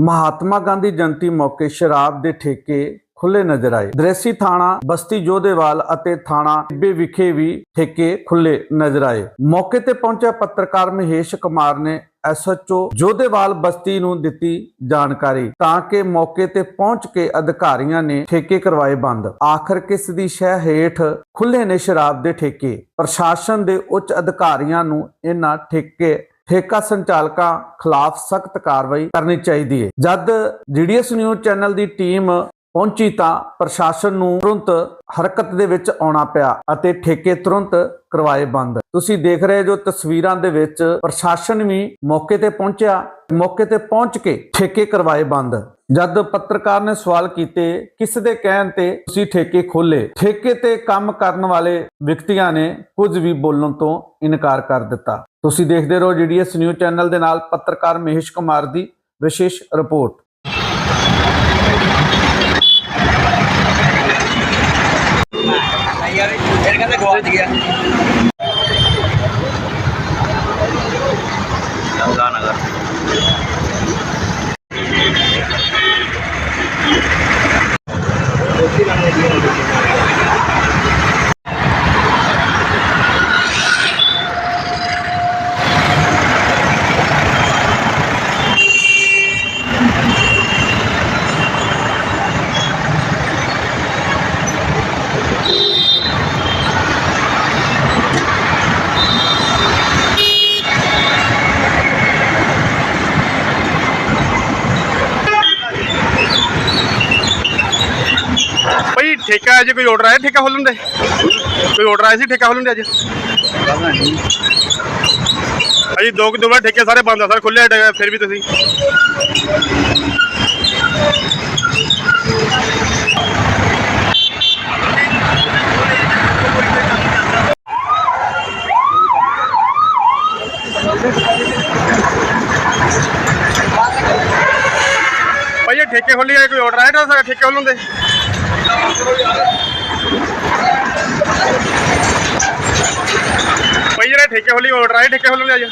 ਮਹਾਤਮਾ ਗਾਂਧੀ ਜਯੰਤੀ ਮੌਕੇ ਸ਼ਰਾਬ ਦੇ ਠੇਕੇ ਖੁੱਲੇ ਨਜ਼ਰ ਆਏ। ਦ੍ਰੇਸੀ ਥਾਣਾ ਬਸਤੀ ਜੋਧੇਵਾਲ ਅਤੇ ਥਾਣਾ ਟਿੱਬੇ ਵਿਖੇ ਵੀ ਠੇਕੇ ਖੁੱਲੇ ਨਜ਼ਰ ਆਏ। ਮੌਕੇ ਤੇ ਪਹੁੰਚਿਆ ਪੱਤਰਕਾਰ ਮਹੇਸ਼ ਕੁਮਾਰ ਨੇ ਐਸਐਚਓ ਜੋਧੇਵਾਲ ਬਸਤੀ ਨੂੰ ਦਿੱਤੀ ਜਾਣਕਾਰੀ ਤਾਂ ਕਿ ਮੌਕੇ ਤੇ ਪਹੁੰਚ ਕੇ ਅਧਿਕਾਰੀਆਂ ਨੇ ਠੇਕੇ ਕਰਵਾਏ ਬੰਦ। ਆਖਰ ਕਿਸ ਦੀ ਸ਼ਹਿ ਹੇਠ ਖੁੱਲੇ ਨੇ ਸ਼ਰਾਬ ਦੇ ਠੇਕੇ? ਪ੍ਰਸ਼ਾਸਨ ਦੇ ਉੱਚ ਅਧਿਕਾਰੀਆਂ ਨੂੰ ਇਹਨਾਂ ਠੇਕੇ ਠੇਕਾ ਸੰਚਾਲਕਾਂ ਖਿਲਾਫ ਸਖਤ ਕਾਰਵਾਈ ਕਰਨੀ ਚਾਹੀਦੀ ਹੈ। ਜਦ ਜੀਡੀਐਸ ਨਿਊਜ਼ ਚੈਨਲ ਦੀ ਟੀਮ ਪਹੁੰਚੀ ਤਾਂ ਪ੍ਰਸ਼ਾਸਨ ਨੂੰ ਤੁਰੰਤ ਹਰਕਤ ਦੇ ਵਿੱਚ ਆਉਣਾ ਪਿਆ ਅਤੇ ਠੇਕੇ ਤੁਰੰਤ ਕਰਵਾਏ ਬੰਦ। ਤੁਸੀਂ ਦੇਖ ਰਹੇ ਜੋ ਤਸਵੀਰਾਂ ਦੇ ਵਿੱਚ ਪ੍ਰਸ਼ਾਸਨ ਵੀ ਮੌਕੇ ਤੇ ਪਹੁੰਚਿਆ, ਮੌਕੇ ਤੇ ਪਹੁੰਚ ਕੇ ਠੇਕੇ ਕਰਵਾਏ ਬੰਦ। ਜਦ ਪੱਤਰਕਾਰ ਨੇ ਸਵਾਲ ਕੀਤੇ, ਕਿਸ ਦੇ ਕਹਿਣ ਤੇ ਤੁਸੀਂ ਠੇਕੇ ਖੋਲੇ ਠੇਕੇ ਤੇ ਕੰਮ ਕਰਨ ਵਾਲੇ ਵਿਅਕਤੀਆਂ ਨੇ ਕੁਝ ਵੀ ਬੋਲਣ ਤੋਂ ਇਨਕਾਰ ਕਰ ਦਿੱਤਾ। ਤੁਸੀਂ ਦੇਖਦੇ ਰਹੋ ਜੀਡੀਐਸ ਨਿਊਜ਼ ਚੈਨਲ ਦੇ ਨਾਲ ਪੱਤਰਕਾਰ ਮਹੇਸ਼ ਕੁਮਾਰ ਦੀ ਵਿਸ਼ੇਸ਼ ਰਿਪੋਰਟ। ਯਾਰ, ਇਹ ਕਹਿੰਦੇ ਗਵਾਚ ਗਿਆ। ਭਾਈ ਠੇਕਾ ਅੱਜ ਕੋਈ ਆਰਡਰ ਆਇਆ ਠੇਕਾ ਖੋਲਣ ਦੇ ਕੋਈ ਆਰਡਰ ਆਇਆ ਸੀ ਠੇਕਾ ਖੋਲਣ ਦੇ ਅੱਜ ਅਜੀ ਦੋ ਕੁ ਦੋ ਵਾਰ ਠੇਕੇ ਸਾਰੇ ਬੰਦ ਆ ਸਰ ਖੁੱਲੇ ਫਿਰ ਵੀ ਤੁਸੀਂ ਭਾਈ ਇਹ ਠੇਕੇ ਖੋਲੀ ਆ ਕੋਈ ਆਰਡਰ ਆਇਆ ਤਾਂ ਸਾਡਾ ਠੇਕੇ ਖੋਲਣ ਦੇ ਭਾਈ ਜਿਹੜਾ ਠੇਕੇ ਖੋਲੀ ਆਰਡਰ ਆਇਆ ਠੇਕੇ ਖੋਲਣ ਦੇ ਅੱਜ